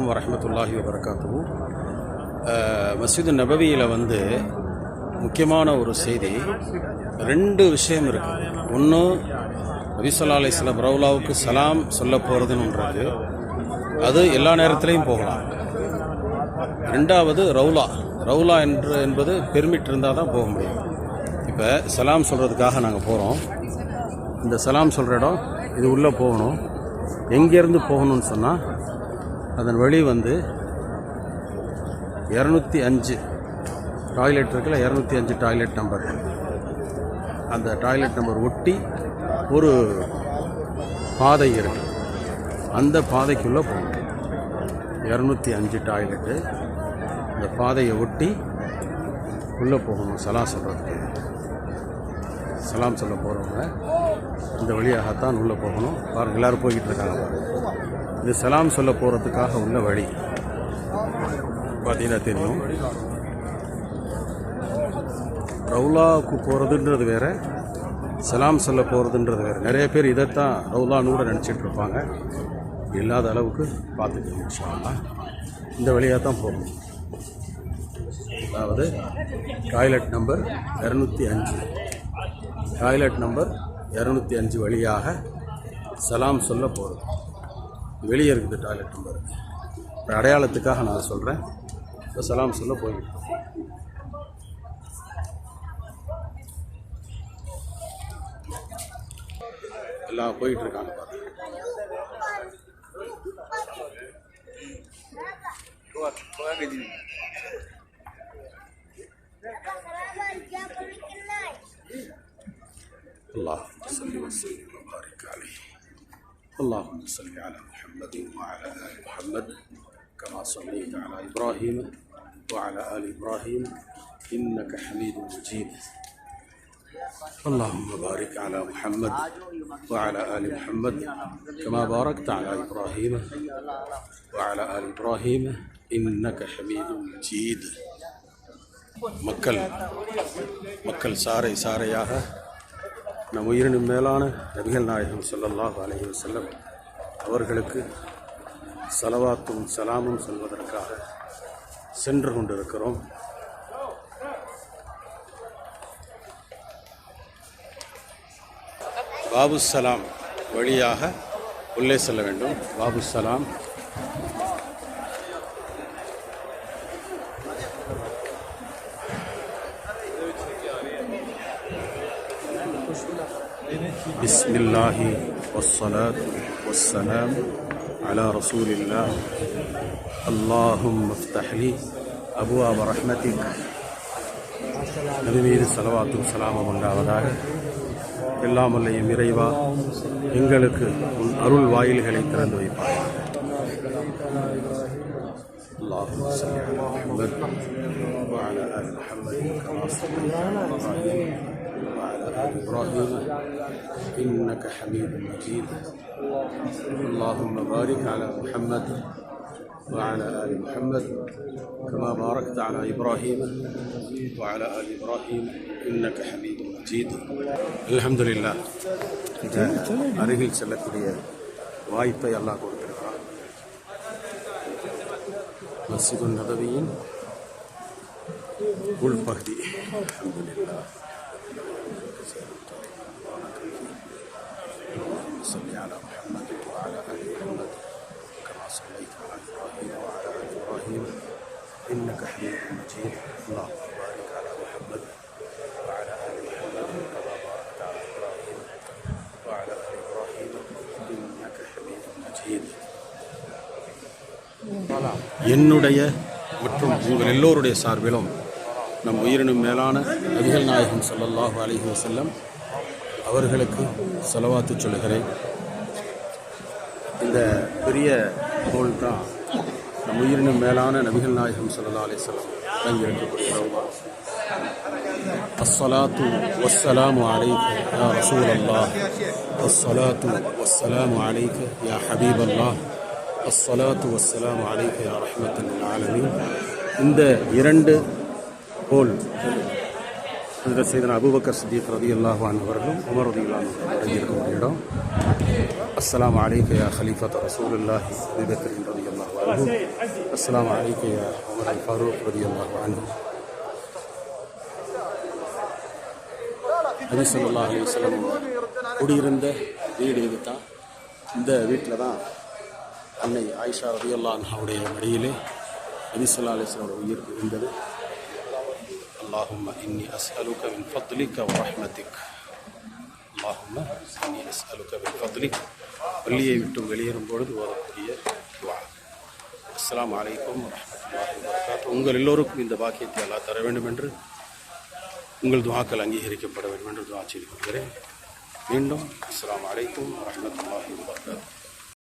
அலைக்கும் வரமத்துல்லாஹி வபரகாத்து மஸ்ஜிது நபவியில் வந்து முக்கியமான ஒரு செய்தி ரெண்டு விஷயம் இருக்குது ஒன்று நபிசல்லா அலிஸ்லாம் ரவுலாவுக்கு சலாம் சொல்ல போகிறதுன்றது அது எல்லா நேரத்திலையும் போகலாம். ரெண்டாவது ரவுலா. ரவுலா என்று என்பது பெர்மிட் இருந்தால் தான் போக முடியும். இப்போ சலாம் சொல்கிறதுக்காக நாங்கள் போகிறோம் இந்த சலாம் சொல்கிற இடம் இது உள்ளே போகணும். எங்கேருந்து போகணும்னு சொன்னால் அதன் வழி வந்து இரநூத்தி அஞ்சு டாய்லெட் இருக்குல்ல இரநூத்தி அஞ்சு டாய்லெட் நம்பர் அந்த டாய்லெட் நம்பர் ஒட்டி ஒரு பாதை இருக்கு. அந்த பாதைக்குள்ளே போகணும். இரநூத்தி அஞ்சு டாய்லெட்டு அந்த பாதையை ஒட்டி உள்ளே போகணும் சலாம் சொல்கிறதுக்கு சலாம் சொல்ல போகிறவங்க இந்த வழியாகத்தான் உள்ளே போகணும். பாருங்கள் எல்லோரும் போய்கிட்டு இருக்காங்க இது சலாம் சொல்ல போகிறதுக்காக உள்ள வழி. பார்த்தீங்கன்னா தெரியும். ரவுலாவுக்கு போகிறதுன்றது வேற சலாம் சொல்ல போகிறதுன்றது வேற. நிறைய பேர் இதைத்தான் ரவுலான்னு கூட நினச்சிட்டு இருப்பாங்க. இல்லாத அளவுக்கு பார்த்துக்கோங்க இன்ஷா இந்த வழியாக தான் போகணும். அதாவது டாய்லெட் நம்பர் இரநூத்தி அஞ்சு. டாய்லெட் நம்பர் இரநூத்தி அஞ்சு வழியாக சலாம் சொல்ல போகிறது வெளியே இருக்குது டாய்லெட் நம்பர் ஒரு அடையாளத்துக்காக நான் சொல்கிறேன் இப்போ சலாம் சொல்ல போய்கிட்டு எல்லாம் போயிட்டு இருக்காங்க பாருங்க اللهم صل وسلم وبارك عليه اللهم صل على محمد وعلى ال محمد كما صليت على ابراهيم وعلى ال ابراهيم انك حميد مجيد اللهم بارك على محمد وعلى ال محمد كما باركت على ابراهيم وعلى ال ابراهيم انك حميد مجيد மக்கள் மக்கள் சாறை சாறையாக நம் உயிரினும் மேலான நபிகள் நாயகம் சொல்லல்லாஹ் அலைஹி செல்லம் அவர்களுக்கு செலவாத்தும் சலாமும் சொல்வதற்காக சென்று கொண்டிருக்கிறோம். பாபு சலாம் வழியாக உள்ளே செல்ல வேண்டும். பாபு சலாம் بسم الله والصلاة والسلام على رسول الله اللهم افتح لي أبواب رحمتك நபி மீது சலவாத்தும் சலாமும் உண்டாவதாக எல்லாம் வல்லையும் இறைவா எங்களுக்கு உன் அருள் வாயில்களை திறந்து வைப்பாய் اللهم صل على محمد وعلى ال محمد كما صليت على ابراهيم وعلى ال ابراهيم انك حميد مجيد اللهم بارك على محمد وعلى ال محمد كما باركت على ابراهيم وعلى ال ابراهيم انك حميد مجيد الحمد لله இந்த அருகில் செல்லக்கூடிய வாய்ப்பை அல்லாஹ் கொடுத்திருக்கிறான் மஸ்ஜிது நபவியின் உள்பகுதி அல்ஹம்துலில்லாஹ் صل على محمد وعلى ال محمد كما صليت على ابراهيم وعلى ال ابراهيم انك حميد مجيد اللهم بارك على محمد وعلى ال محمد كما باركت على ابراهيم وعلى ال ابراهيم انك حميد مجيد என்னுடைய மற்றும் உங்கள் எல்லோருடைய சார்பிலும் நம் உயிரினும் மேலான நபிகள் நாயகம் ஸல்லல்லாஹு அலைஹி வஸல்லம் அவர்களுக்கு செலவாத்து சொல்லுகிறேன் இந்த பெரிய நூல் தான் நம் உயிரினும் மேலான நபிகள் நாயகம் ஸல்லல்லாஹு அலைஹி வஸல்லம் அடங்கி இருக்கக்கூடிய ரவுமா الصلاة والسلام عليك يا رسول الله الصلاة والسلام عليك يا حبيب الله الصلاة والسلام عليك يا رحمة للعالمين இந்த இரண்டு போல் செய்தன அபுபக்கர் சித்திக் ரதி அல்லாஹான் அவர்களும் உமர் ரதி அல்லாஹ் இடம் அஸ்லாம் அலிகயா ஹலீஃபத் ரசூலுல்லாஹி அபுபக்கரின் ரதி அல்லாஹ் அஸ்லாம் அலிகயா உமர் அல் ஃபரூக் ரதி அல்லாஹ் அன்பும் நபி சொல்லா அலி குடியிருந்த வீடு இதுதான். இந்த வீட்டில் தான் அன்னை ஆயிஷா ரதியுல்லா அன்ஹாவுடைய மடியிலே நபி சொல்லா அலிஸ்லாவோட உயிர் இருந்தது. اللهم இன்னி أسألك من فضلك ورحمتك اللهم إني أسألك من فضلك ஃபத்லிக் பள்ளியை விட்டு வெளியேறும் பொழுது ஓதக்கூடிய துவா. அஸ்லாம் அலைக்கும் உங்கள் எல்லோருக்கும் இந்த பாக்கியத்தை எல்லாம் தர வேண்டும் என்று உங்கள் துவாக்கள் அங்கீகரிக்கப்பட வேண்டும் என்று துவா செய்து கொள்கிறேன். மீண்டும் அஸ்லாம் அலைக்கும் வரமத்துல்லாஹி வபரகாத்துஹு